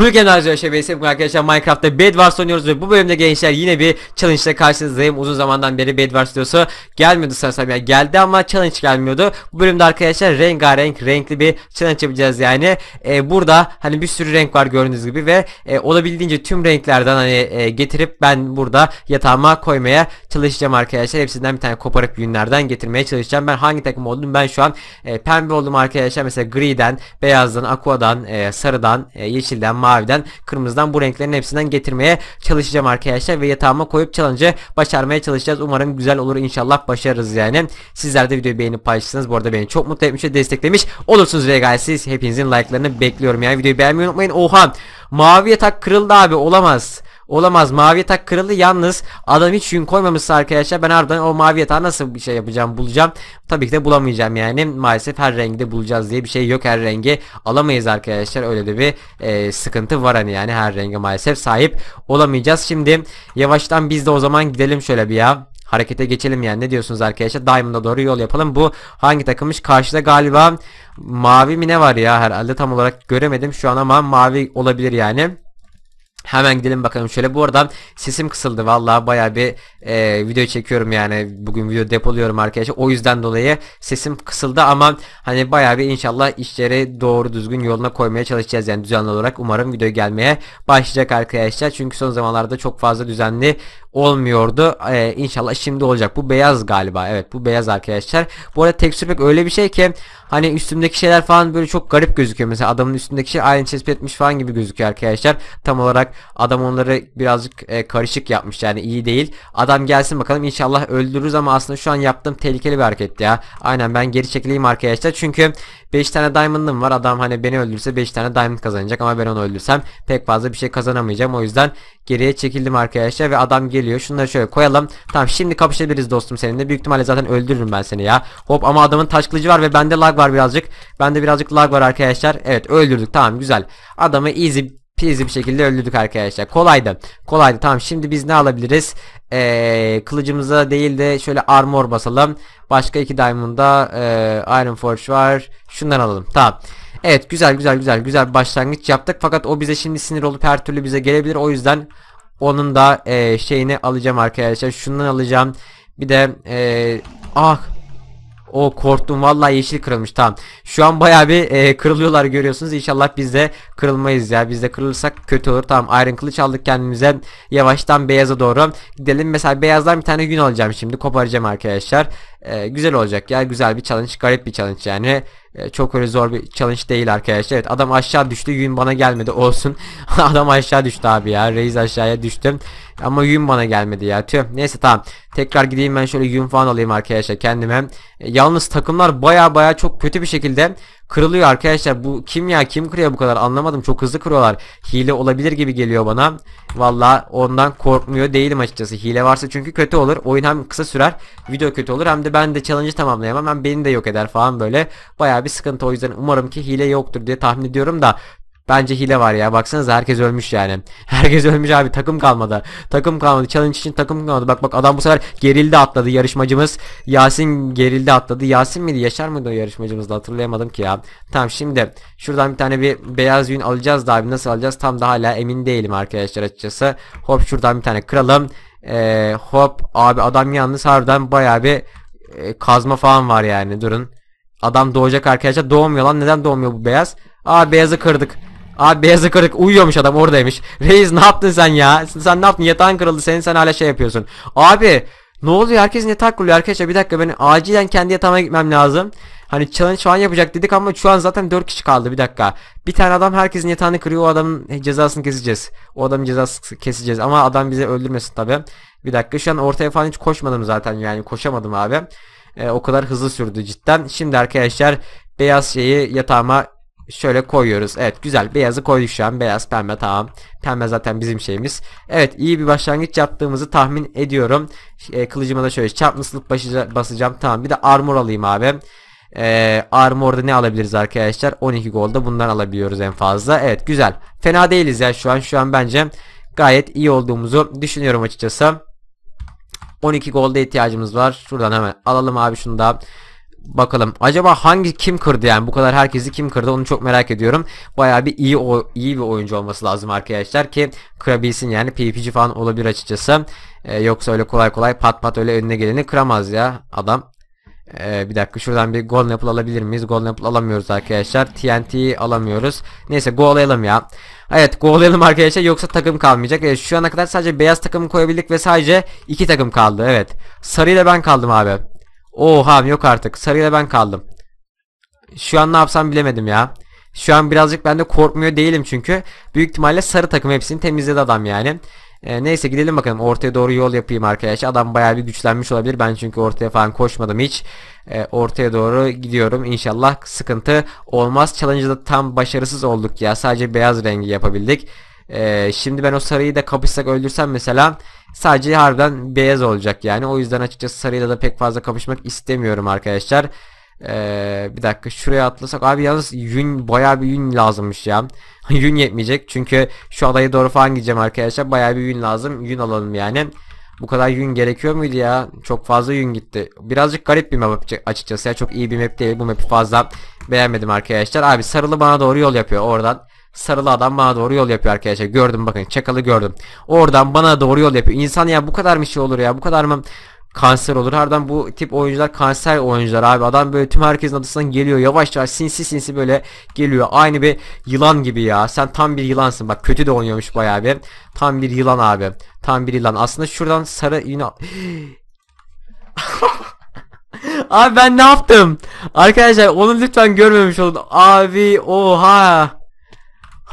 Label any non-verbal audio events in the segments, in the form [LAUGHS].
Bugün arkadaşlar bugün arkadaşlar Minecraft'ta Bed Wars oynuyoruz ve bu bölümde gençler yine bir challenge ile karşınızdayım. Uzun zamandan beri Bed Wars videosu gelmiyordu sanırsam ya geldi ama challenge gelmiyordu. Bu bölümde arkadaşlar rengarenk renkli bir challenge yapacağız yani. Ee, burada hani bir sürü renk var gördüğünüz gibi ve e, olabildiğince tüm renklerden hani e, getirip ben burada yatağıma koymaya çalışacağım arkadaşlar. Hepsinden bir tane koparıp yünlerden getirmeye çalışacağım. Ben hangi takım oldum? Ben şu an e, pembe oldum arkadaşlar. Mesela griden, beyazdan, aquadan, e, sarıdan, e, yeşilden, maviden, kırmızıdan bu renklerin hepsinden getirmeye çalışacağım arkadaşlar ve yatağıma koyup challenge'ı başarmaya çalışacağız. Umarım güzel olur inşallah başarırız yani. Sizler de videoyu beğenip paylaşırsanız bu arada beni çok mutlu etmiş ve desteklemiş olursunuz ve siz hepinizin like'larını bekliyorum yani videoyu beğenmeyi unutmayın. Oha mavi yatak kırıldı abi olamaz. Olamaz. Mavi yatak kırıldı. Yalnız adam hiç yün koymamışsa arkadaşlar ben ardından o mavi yatağı nasıl bir şey yapacağım bulacağım? Tabii ki de bulamayacağım yani. Maalesef her rengde bulacağız diye bir şey yok. Her rengi alamayız arkadaşlar. Öyle de bir e, sıkıntı var hani yani. Her renge maalesef sahip olamayacağız. Şimdi yavaştan biz de o zaman gidelim şöyle bir ya. Harekete geçelim yani. Ne diyorsunuz arkadaşlar? Diamond'a doğru yol yapalım. Bu hangi takımmış? Karşıda galiba mavi mi ne var ya? Herhalde tam olarak göremedim şu an ama mavi olabilir yani Hemen gidelim bakalım şöyle. Bu arada sesim kısıldı. Vallahi baya bir e, video çekiyorum yani. Bugün video depoluyorum arkadaşlar. O yüzden dolayı sesim kısıldı ama hani baya bir inşallah işleri doğru düzgün yoluna koymaya çalışacağız yani düzenli olarak. Umarım video gelmeye başlayacak arkadaşlar. Çünkü son zamanlarda çok fazla düzenli olmuyordu. Ee, inşallah şimdi olacak. Bu beyaz galiba. Evet bu beyaz arkadaşlar. Bu arada tekstür pek öyle bir şey ki hani üstümdeki şeyler falan böyle çok garip gözüküyor. Mesela adamın üstündeki şey aynı tespit etmiş falan gibi gözüküyor arkadaşlar. Tam olarak adam onları birazcık e, karışık yapmış yani iyi değil. Adam gelsin bakalım inşallah öldürürüz ama aslında şu an yaptığım tehlikeli bir hareket ya. Aynen ben geri çekileyim arkadaşlar. Çünkü 5 tane diamond'ım var. Adam hani beni öldürse 5 tane diamond kazanacak ama ben onu öldürsem pek fazla bir şey kazanamayacağım. O yüzden geriye çekildim arkadaşlar ve adam geliyor. Şunları şöyle koyalım. Tamam şimdi kapışabiliriz dostum seninle. Büyük ihtimalle zaten öldürürüm ben seni ya. Hop ama adamın taş kılıcı var ve bende lag var birazcık. Bende birazcık lag var arkadaşlar. Evet öldürdük tamam güzel. Adamı easy peasy bir şekilde öldürdük arkadaşlar. Kolaydı. Kolaydı. Tamam şimdi biz ne alabiliriz? Ee, kılıcımıza değil de şöyle armor basalım. Başka iki diamond'da e, iron forge var. Şundan alalım. Tamam. Evet güzel güzel güzel güzel bir başlangıç yaptık. Fakat o bize şimdi sinir olup her türlü bize gelebilir. O yüzden onun da e, şeyini alacağım arkadaşlar. Şundan alacağım. Bir de e, ah o korktum vallahi yeşil kırılmış tamam. Şu an baya bir e, kırılıyorlar görüyorsunuz. İnşallah biz de kırılmayız ya. Biz de kırılırsak kötü olur. Tamam iron kılıç aldık kendimize. Yavaştan beyaza doğru gidelim. Mesela beyazdan bir tane gün alacağım şimdi. Koparacağım arkadaşlar. E, güzel olacak ya. Güzel bir challenge. Garip bir challenge yani. E, çok öyle zor bir challenge değil arkadaşlar. Evet adam aşağı düştü. Yün bana gelmedi. [LAUGHS] Olsun. [LAUGHS] adam aşağı düştü abi ya. Reis aşağıya düştüm. Ama yün bana gelmedi ya. Tüh. Neyse tamam. Tekrar gideyim ben şöyle yün falan alayım arkadaşlar kendime. E, yalnız takımlar baya baya çok kötü bir şekilde kırılıyor arkadaşlar. Bu kim ya? Kim kırıyor bu kadar? Anlamadım. Çok hızlı kırıyorlar. Hile olabilir gibi geliyor bana. Valla ondan korkmuyor değilim açıkçası. Hile varsa çünkü kötü olur. Oyun hem kısa sürer. Video kötü olur. Hem de ben de challenge'ı tamamlayamam. Hem beni de yok eder falan böyle. Baya bir sıkıntı. O yüzden umarım ki hile yoktur diye tahmin ediyorum da Bence hile var ya. Baksanıza herkes ölmüş yani. [LAUGHS] Herkes ölmüş abi. Takım kalmadı. Takım kalmadı. Challenge için takım kalmadı. Bak bak adam bu sefer gerildi atladı yarışmacımız. Yasin gerildi atladı. Yasin miydi? Yaşar mıydı o yarışmacımız da hatırlayamadım ki ya. Tamam şimdi şuradan bir tane bir beyaz yün alacağız da abi nasıl alacağız? Tam da hala emin değilim arkadaşlar açıkçası. Hop şuradan bir tane kıralım. Ee, hop abi adam yalnız harbiden bayağı bir e, kazma falan var yani. Durun. Adam doğacak arkadaşlar. Doğmuyor lan. Neden doğmuyor bu beyaz? Aa beyazı kırdık. Abi beyazı kırık uyuyormuş adam oradaymış. Reis ne yaptın sen ya? Sen ne yaptın? Yatağın kırıldı. Senin sen hala şey yapıyorsun. Abi ne oluyor? Herkesin yatağı kırılıyor arkadaşlar. Bir dakika ben acilen kendi yatağıma gitmem lazım. Hani challenge falan yapacak dedik ama şu an zaten 4 kişi kaldı bir dakika. Bir tane adam herkesin yatağını kırıyor o adamın cezasını keseceğiz. O adamın cezasını keseceğiz ama adam bizi öldürmesin tabi. Bir dakika şu an ortaya falan hiç koşmadım zaten yani koşamadım abi. Ee, o kadar hızlı sürdü cidden. Şimdi arkadaşlar beyaz şeyi yatağıma Şöyle koyuyoruz. Evet güzel. Beyazı koyduk şu an. Beyaz pembe tamam. Pembe zaten bizim şeyimiz. Evet iyi bir başlangıç yaptığımızı tahmin ediyorum. E, kılıcıma da şöyle çarpmışlık basacağım. Tamam bir de armor alayım abi. E, armorda ne alabiliriz arkadaşlar? 12 golda bundan alabiliyoruz en fazla. Evet güzel. Fena değiliz ya şu an. Şu an bence gayet iyi olduğumuzu düşünüyorum açıkçası. 12 golda ihtiyacımız var. Şuradan hemen alalım abi şunu da. Bakalım acaba hangi kim kırdı yani bu kadar herkesi kim kırdı onu çok merak ediyorum. Bayağı bir iyi o iyi bir oyuncu olması lazım arkadaşlar ki kırabilsin yani PvP'ci falan olabilir açıkçası. Ee, yoksa öyle kolay kolay pat pat öyle önüne geleni kıramaz ya adam. Ee, bir dakika şuradan bir Golden Apple alabilir miyiz? Golden Apple alamıyoruz arkadaşlar. TNT alamıyoruz. Neyse go'layalım ya. Evet go'layalım arkadaşlar yoksa takım kalmayacak. Evet, şu ana kadar sadece beyaz takım koyabildik ve sadece iki takım kaldı. Evet. Sarıyla ben kaldım abi. Oha yok artık. Sarıyla ben kaldım. Şu an ne yapsam bilemedim ya. Şu an birazcık ben de korkmuyor değilim çünkü. Büyük ihtimalle sarı takım hepsini temizledi adam yani. E, neyse gidelim bakalım. Ortaya doğru yol yapayım arkadaşlar. Adam bayağı bir güçlenmiş olabilir. Ben çünkü ortaya falan koşmadım hiç. E, ortaya doğru gidiyorum. İnşallah sıkıntı olmaz. Challenge'da tam başarısız olduk ya. Sadece beyaz rengi yapabildik. E, şimdi ben o sarıyı da kapışsak öldürsem mesela sadece harbiden beyaz olacak yani. O yüzden açıkçası sarıyla da pek fazla kapışmak istemiyorum arkadaşlar. Ee, bir dakika şuraya atlasak. Abi yalnız yün bayağı bir yün lazımmış ya. [LAUGHS] Yün yetmeyecek çünkü şu adaya doğru falan gideceğim arkadaşlar. Bayağı bir yün lazım. Yün alalım yani. Bu kadar yün gerekiyor muydu ya? Çok fazla yün gitti. Birazcık garip bir map açıkçası ya. Çok iyi bir map değil. Bu map'i fazla beğenmedim arkadaşlar. Abi sarılı bana doğru yol yapıyor oradan sarılı adam bana doğru yol yapıyor arkadaşlar gördüm bakın çakalı gördüm oradan bana doğru yol yapıyor insan ya bu kadar mı şey olur ya bu kadar mı kanser olur. Harbiden bu tip oyuncular kanser oyuncular abi. Adam böyle tüm herkesin adısından geliyor. Yavaş yavaş sinsi sinsi böyle geliyor. Aynı bir yılan gibi ya. Sen tam bir yılansın. Bak kötü de oynuyormuş bayağı bir. Tam bir yılan abi. Tam bir yılan. Aslında şuradan sarı yine [LAUGHS] Abi ben ne yaptım? Arkadaşlar onu lütfen görmemiş olun. Abi oha.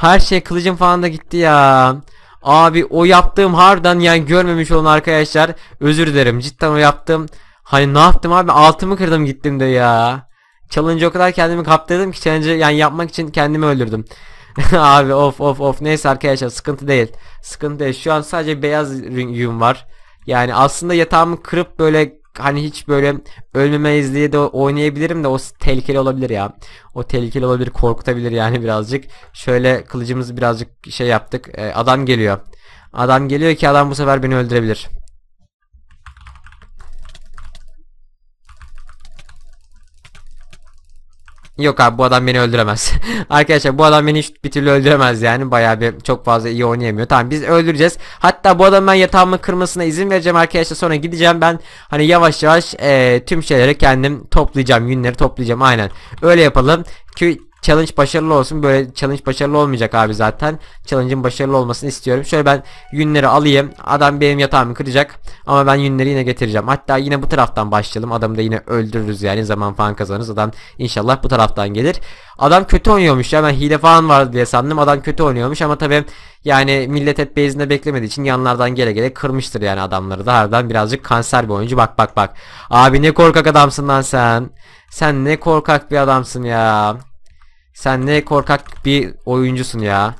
Her şey kılıcım falan da gitti ya. Abi o yaptığım harbiden yani görmemiş olun arkadaşlar. Özür dilerim. Cidden o yaptım. Hani ne yaptım abi? Altımı kırdım gittim de ya. Challenge o kadar kendimi kaptırdım ki challenge yani yapmak için kendimi öldürdüm. [LAUGHS] abi of of of neyse arkadaşlar sıkıntı değil. Sıkıntı değil. Şu an sadece beyaz yün var. Yani aslında yatağımı kırıp böyle hani hiç böyle ölmemeyiz diye de oynayabilirim de o tehlikeli olabilir ya. O tehlikeli olabilir korkutabilir yani birazcık. Şöyle kılıcımızı birazcık şey yaptık. Ee, adam geliyor. Adam geliyor ki adam bu sefer beni öldürebilir. Yok abi bu adam beni öldüremez. [LAUGHS] Arkadaşlar bu adam beni hiç bir türlü öldüremez yani. Bayağı bir çok fazla iyi oynayamıyor. Tamam biz öldüreceğiz. Hatta bu adamın ben yatağımı kırmasına izin vereceğim arkadaşlar. Sonra gideceğim ben hani yavaş yavaş e, tüm şeyleri kendim toplayacağım. Günleri toplayacağım aynen. Öyle yapalım ki challenge başarılı olsun. Böyle challenge başarılı olmayacak abi zaten. Challenge'ın başarılı olmasını istiyorum. Şöyle ben yünleri alayım. Adam benim yatağımı kıracak. Ama ben yünleri yine getireceğim. Hatta yine bu taraftan başlayalım. Adamı da yine öldürürüz yani. Zaman falan kazanırız. Adam inşallah bu taraftan gelir. Adam kötü oynuyormuş ya. Ben hile falan vardı diye sandım. Adam kötü oynuyormuş ama tabii yani millet hep base'inde beklemediği için yanlardan gele gele kırmıştır yani adamları da. Harbiden birazcık kanser bir oyuncu. Bak bak bak. Abi ne korkak adamsın lan sen. Sen ne korkak bir adamsın ya. Sen ne korkak bir oyuncusun ya.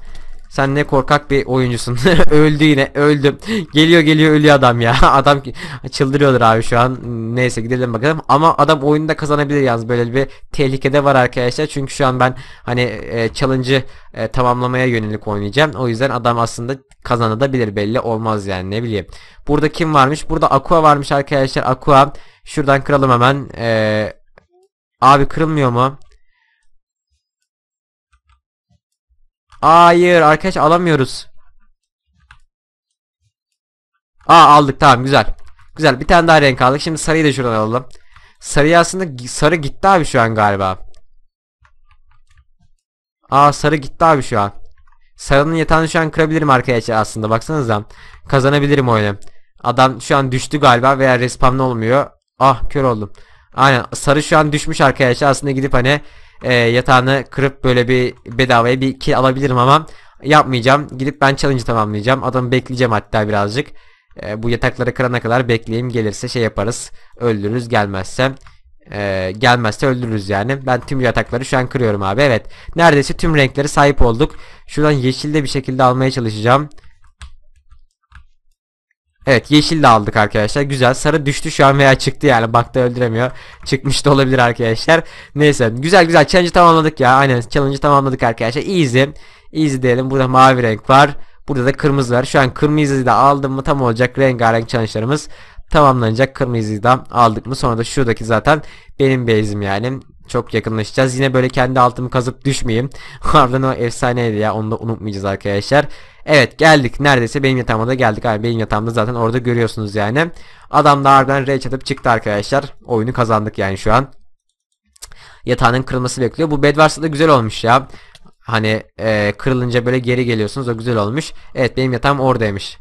Sen ne korkak bir oyuncusun. [LAUGHS] Öldü yine öldüm. Geliyor geliyor ölüyor adam ya. [LAUGHS] adam çıldırıyordur abi şu an. Neyse gidelim bakalım. Ama adam oyunda kazanabilir yalnız. Böyle bir tehlikede var arkadaşlar. Çünkü şu an ben hani e, challenge'ı e, tamamlamaya yönelik oynayacağım. O yüzden adam aslında kazanabilir belli olmaz yani ne bileyim. Burada kim varmış? Burada Aqua varmış arkadaşlar. Aqua. Şuradan kıralım hemen. E, abi kırılmıyor mu? Hayır arkadaş alamıyoruz. Aa aldık tamam güzel. Güzel bir tane daha renk aldık. Şimdi sarıyı da şuradan alalım. Sarı aslında sarı gitti abi şu an galiba. Aa sarı gitti abi şu an. Sarının yatağını şu an kırabilirim arkadaşlar aslında baksanıza. Kazanabilirim oyunu. Adam şu an düştü galiba veya respawn olmuyor. Ah kör oldum. Aynen sarı şu an düşmüş arkadaşlar aslında gidip hani e, yatağını kırıp böyle bir bedavaya bir kill alabilirim ama yapmayacağım. Gidip ben challenge tamamlayacağım. Adamı bekleyeceğim hatta birazcık. E, bu yatakları kırana kadar bekleyeyim. Gelirse şey yaparız. Öldürürüz gelmezse. E, gelmezse öldürürüz yani. Ben tüm yatakları şu an kırıyorum abi. Evet. Neredeyse tüm renkleri sahip olduk. Şuradan yeşilde bir şekilde almaya çalışacağım. Evet yeşil de aldık arkadaşlar. Güzel. Sarı düştü şu an veya çıktı yani. Baktı öldüremiyor. [LAUGHS] Çıkmış da olabilir arkadaşlar. Neyse. Güzel güzel. Challenge'ı tamamladık ya. Aynen. Challenge'ı tamamladık arkadaşlar. Easy. Easy diyelim. Burada mavi renk var. Burada da kırmızı var. Şu an kırmızıyı da aldım mı tam olacak rengarenk challenge'larımız tamamlanacak. Kırmızıyı da aldık mı sonra da şuradaki zaten benim base'im yani. Çok yakınlaşacağız. Yine böyle kendi altımı kazıp düşmeyeyim. [LAUGHS] Harbiden o efsaneydi ya. Onu da unutmayacağız arkadaşlar. Evet geldik. Neredeyse benim yatağıma da geldik. Abi benim yatağımda zaten orada görüyorsunuz yani. Adam da harbiden rage atıp çıktı arkadaşlar. Oyunu kazandık yani şu an. Yatağının kırılması bekliyor. Bu Bedwars'ta da güzel olmuş ya. Hani e, kırılınca böyle geri geliyorsunuz. O güzel olmuş. Evet benim yatağım oradaymış.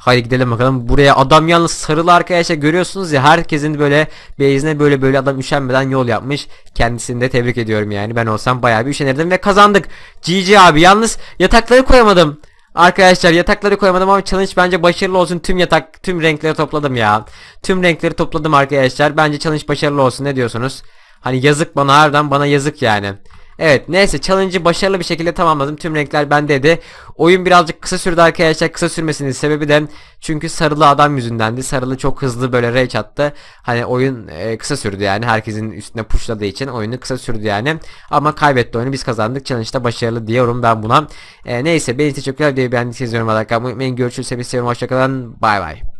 Haydi gidelim bakalım. Buraya adam yalnız sarılı arkadaşlar görüyorsunuz ya herkesin böyle base'ine böyle böyle adam üşenmeden yol yapmış. Kendisini de tebrik ediyorum yani. Ben olsam bayağı bir üşenirdim ve kazandık. GG abi. Yalnız yatakları koyamadım. Arkadaşlar yatakları koyamadım ama challenge bence başarılı olsun. Tüm yatak, tüm renkleri topladım ya. Tüm renkleri topladım arkadaşlar. Bence challenge başarılı olsun. Ne diyorsunuz? Hani yazık bana harbiden bana yazık yani. Evet neyse challenge'ı başarılı bir şekilde tamamladım. Tüm renkler bendeydi. Oyun birazcık kısa sürdü arkadaşlar. Kısa sürmesinin sebebi de çünkü sarılı adam yüzündendi. Sarılı çok hızlı böyle rage attı. Hani oyun e, kısa sürdü yani. Herkesin üstüne pushladığı için oyunu kısa sürdü yani. Ama kaybetti oyunu biz kazandık. Challenge'da başarılı diyorum ben buna. E, neyse beni teşekkürler diye beğendiyseniz kalmayı unutmayın. Görüşürüz. Sevgilim hoşçakalın. Bay bay.